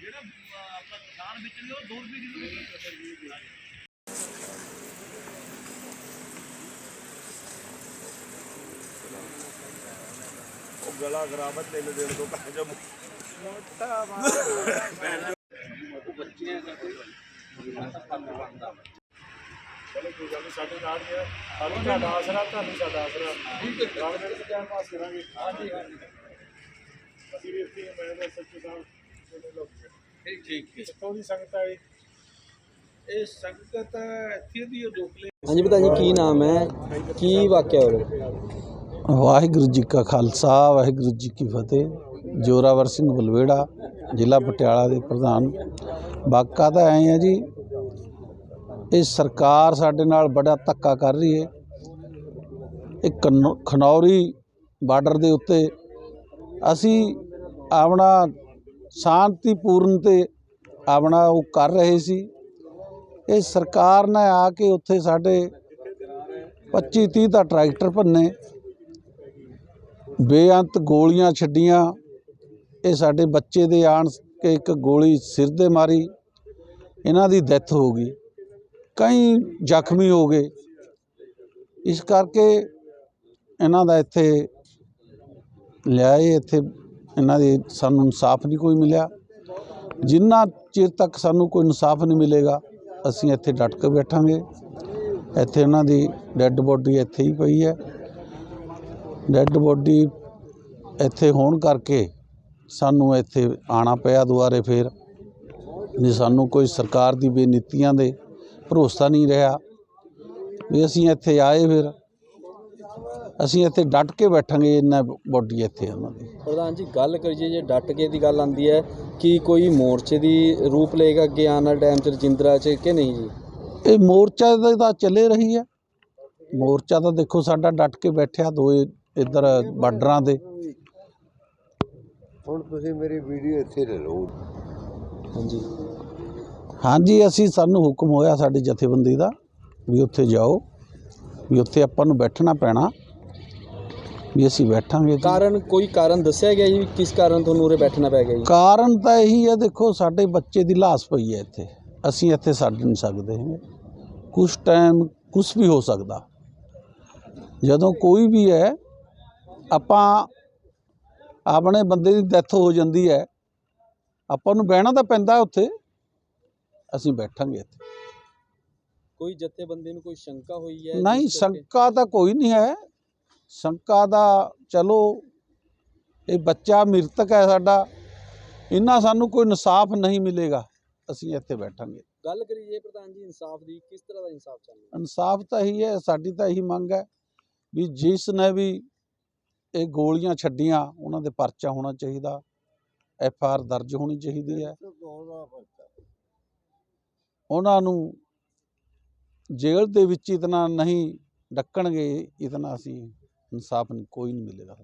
ਅਹ, ਆਪਣਾ ਕਿਸਾਨ ਵੇਚ ਰਿਹਾ ਉਹ 2 ਰੁਪਏ ਕਿਲੋ ਉਹ ਗਲਾ ਖਰਾਬ ਹੈ ਤਿੰਨ ਦਿਨ ਤੋਂ ਪੈ ਜਾ। ਚਲੋ ਕੋਈ ਗੱਲ ਨਹੀਂ ਸਾਡੇ ਨਾਲ ਹੀ ਹੈ। ਸਾਨੂੰ ਤੁਹਾਡਾ ਆਸਰਾ ਤੁਹਾਨੂੰ ਸਾਡਾ ਆਸਰਾ। ਠੀਕ ਹੈ। ਰਲ ਮਿਲ ਕੇ ਟਾਈਮ ਪਾਸ ਕਰਾਂਗੇ ਹਾਂਜੀ ਹਾਂਜੀ। ਅਸੀਂ ਵੀ ਇੱਥੇ ਮੈਂ ਦਾ ਸੱਚੇ ਸਾਹਿਬ। ਤੁਹਾਡੇ ਲੋਕ ਠੀਕ। ਠੀਕ ਕਿੱਥੋਂ ਦੀ ਸੰਗਤ ਆਈ ਇਹ? ਸੰਗਤ ਇੱਥੇ ਦੀ ਉਹ ਦੋਖਲੇ ਹਾਂਜੀ ਪਤਾ ਜੀ ਕੀ ਨਾਮ ਹੈ? ਕੀ ਵਾਕਿਆ ਹੋ ਰਿਹਾ ਵਾਹਿਗੁਰੂ ਜੀ ਕਾ ਖਾਲਸਾ ਵਾਹਿਗੁਰੂ ਜੀ ਕੀ ਫਤਿਹ। ਜੋਰਾਵਰ ਸਿੰਘ ਬਲਵੇੜਾ ਜ਼ਿਲ੍ਹਾ ਪਟਿਆਲਾ ਦੇ ਪ੍ਰਧਾਨ। ਬਾਕਾ ਤਾਂ ਆਏ ਆ ਜੀ ਇਹ ਸਰਕਾਰ ਸਾਡੇ ਨਾਲ ਬੜਾ ਧੱਕਾ ਕਰ ਰਹੀ ਹੈ। ਇਹ ਕਨੌ- ਖਨੌਰੀ ਬਾਰਡਰ ਦੇ ਉੱਤੇ ਅਸੀਂ ਆਪਣਾ ਸ਼ਾਂਤੀਪੂਰਨ ਤੇ ਆਪਣਾ ਉਹ ਕਰ ਰਹੇ ਸੀ। ਇਹ ਸਰਕਾਰ ਨੇ ਆ ਕੇ ਉੱਥੇ ਸਾਡੇ 25 30 ਦਾ ਟਰੈਕਟਰ ਭੰਨੇ। ਬੇਅੰਤ ਗੋਲੀਆਂ ਛੱਡੀਆਂ। ਇਹ ਸਾਡੇ ਬੱਚੇ ਦੇ ਆਣ ਕੇ ਇੱਕ ਗੋਲੀ ਸਿਰ ਦੇ ਮਾਰੀ। ਇਹਨਾਂ ਦੀ ਡੈਥ ਹੋ ਗਈ। ਕਈ ਜ਼ਖਮੀ ਹੋ ਗਏ। ਇਸ ਕਰਕੇ ਇਹਨਾਂ ਦਾ ਇੱਥੇ ਲਿਆਏ ਇੱਥੇ ਇਹਨਾਂ ਦੇ ਸਾਨੂੰ ਇਨਸਾਫ ਨਹੀਂ ਕੋਈ ਮਿਲਿਆ। ਜਿੰਨਾ ਚਿਰ ਤੱਕ ਸਾਨੂੰ ਕੋਈ ਇਨਸਾਫ ਨਹੀਂ ਮਿਲੇਗਾ, ਅਸੀਂ ਇੱਥੇ ਡਟ ਕੇ ਬੈਠਾਂਗੇ। ਇੱਥੇ ਉਹਨਾਂ ਦੀ ਡੈੱਡ ਬੋਡੀ ਇੱਥੇ ਹੀ ਪਈ ਹੈ। ਡੈੱਡ ਬੋਡੀ ਇੱਥੇ ਹੋਣ ਕਰਕੇ ਸਾਨੂੰ ਇੱਥੇ ਆਣਾ ਪਿਆ ਦੁਬਾਰੇ ਫੇਰ। ਜੇ ਸਾਨੂੰ ਕੋਈ ਸਰਕਾਰ ਦੀ ਬੇਨੀਤੀਆਂ ਦੇ ਭਰੋਸਾ ਨਹੀਂ ਰਿਹਾ, ਵੀ ਅਸੀਂ ਇੱਥੇ ਆਏ ਫਿਰ ਅਸੀਂ ਇੱਥੇ ਡਟ ਕੇ ਬੈਠਾਂਗੇ ਇਹਨਾਂ ਬੋਡੀ ਇੱਥੇ ਉਹਨਾਂ ਦੀ। ਪ੍ਰਧਾਨ ਜੀ ਗੱਲ ਕਰੀਏ ਜੇ ਡਟ ਕੇ ਦੀ ਗੱਲ ਆਂਦੀ ਹੈ ਕਿ ਕੋਈ ਮੋਰਚੇ ਦੀ ਰੂਪ ਲਏਗਾ ਅੱਗੇ ਆਉਣ ਵਾਲੇ ਟਾਈਮ 'ਚ ਰਜਿੰਦਰਾ 'ਚ ਕਿ ਨਹੀਂ ਜੀ? ਇਹ ਮੋਰਚਾ ਦਾ ਤਾਂ ਚੱਲੇ ਰਹੀ ਹੈ। ਮੋਰਚਾ ਤਾਂ ਦੇਖੋ ਸਾਡਾ ਡਟ ਕੇ ਬੈਠਿਆ ਦੋਏ ਇੱਧਰ ਬਾਰਡਰਾਂ ਤੇ। ਹੁਣ ਤੁਸੀਂ ਮੇਰੀ ਵੀਡੀਓ ਇੱਥੇ ਲੈ ਲਓ। ਹਾਂਜੀ। ਹਾਂਜੀ ਅਸੀਂ ਸਾਨੂੰ ਹੁਕਮ ਹੋਇਆ ਸਾਡੀ ਜਥੇਬੰਦੀ ਦਾ ਵੀ ਉੱਥੇ ਜਾਓ ਵੀ ਉੱਥੇ ਆਪਾਂ ਨੂੰ ਬੈਠਣਾ ਪੈਣਾ। ਵੀ ਅਸੀਂ ਬੈਠਾਂਗੇ। ਕਾਰਨ ਕੋਈ ਕਾਰਨ ਦੱਸਿਆ ਗਿਆ ਜੀ? ਕਿਸ ਕਾਰਨ ਤੁਹਾਨੂੰ ਉਰੇ ਬੈਠਣਾ ਪੈ ਗਿਆ ਜੀ? ਕਾਰਨ ਤਾਂ ਇਹੀ ਹੈ ਦੇਖੋ ਸਾਡੇ ਬੱਚੇ ਦੀ ਲਾਸ਼ ਪਈ ਹੈ ਇੱਥੇ। ਅਸੀਂ ਇੱਥੇ ਛੱਡ ਨਹੀਂ ਸਕਦੇ ਕੁਝ ਟਾਈਮ ਕੁਝ ਵੀ ਹੋ ਸਕਦਾ। ਜਦੋਂ ਕੋਈ ਵੀ ਹੈ ਆਪਾਂ ਆਪਣੇ ਬੰਦੇ ਦੀ ਡੈਥ ਹੋ ਜਾਂਦੀ ਹੈ। ਆਪਾਂ ਨੂੰ ਬਹਿਣਾ ਤਾਂ ਪੈਂਦਾ ਉੱਥੇ। ਅਸੀਂ ਬੈਠਾਂਗੇ ਇੱਥੇ। ਕੋਈ ਜਥੇਬੰਦੀ ਨੂੰ ਕੋਈ ਸ਼ੰਕਾ ਹੋਈ ਹੈ? ਨਹੀਂ ਸ਼ੰਕਾ ਤਾਂ ਕੋਈ ਨਹੀਂ ਹੈ। ਸ਼ੰਕਾ ਦਾ ਚਲੋ ਇਹ ਬੱਚਾ ਮ੍ਰਿਤਕ ਹੈ ਸਾਡਾ ਇੰਨਾ ਸਾਨੂੰ ਕੋਈ ਇਨਸਾਫ ਨਹੀਂ ਮਿਲੇਗਾ ਅਸੀਂ ਇੱਥੇ ਬੈਠਾਂਗੇ। ਗੱਲ ਕਰੀਏ ਪ੍ਰਧਾਨ ਜੀ ਇਨਸਾਫ ਦੀ ਕਿਸ ਤਰ੍ਹਾਂ ਦਾ ਇਨਸਾਫ ਚਾਹੁੰਦੇ ਇਨਸਾਫ ਤਾਂ ਇਹੀ ਹੈ ਸਾਡੀ ਤਾਂ ਇਹੀ ਮੰਗ ਹੈ ਵੀ ਜਿਸ ਨੇ ਵੀ ਇਹ ਗੋਲੀਆਂ ਛੱਡੀਆਂ ਉਹਨਾਂ ਦੇ ਪਰਚਾ ਹੋਣਾ ਚਾਹੀਦਾ ਐਫ ਆਰ ਦਰਜ ਹੋਣੀ ਚਾਹੀਦੀ ਹੈ। ਉਹਨਾਂ ਨੂੰ ਜੇਲ੍ਹ ਦੇ ਵਿੱਚ ਇਤਨਾ ਨਹੀਂ ਡੱਕਣਗੇ ਇਤਨਾ ਅਸੀਂ ਇਨਸਾਫ ਕੋਈ ਨਹੀਂ ਮਿਲੇਗਾ।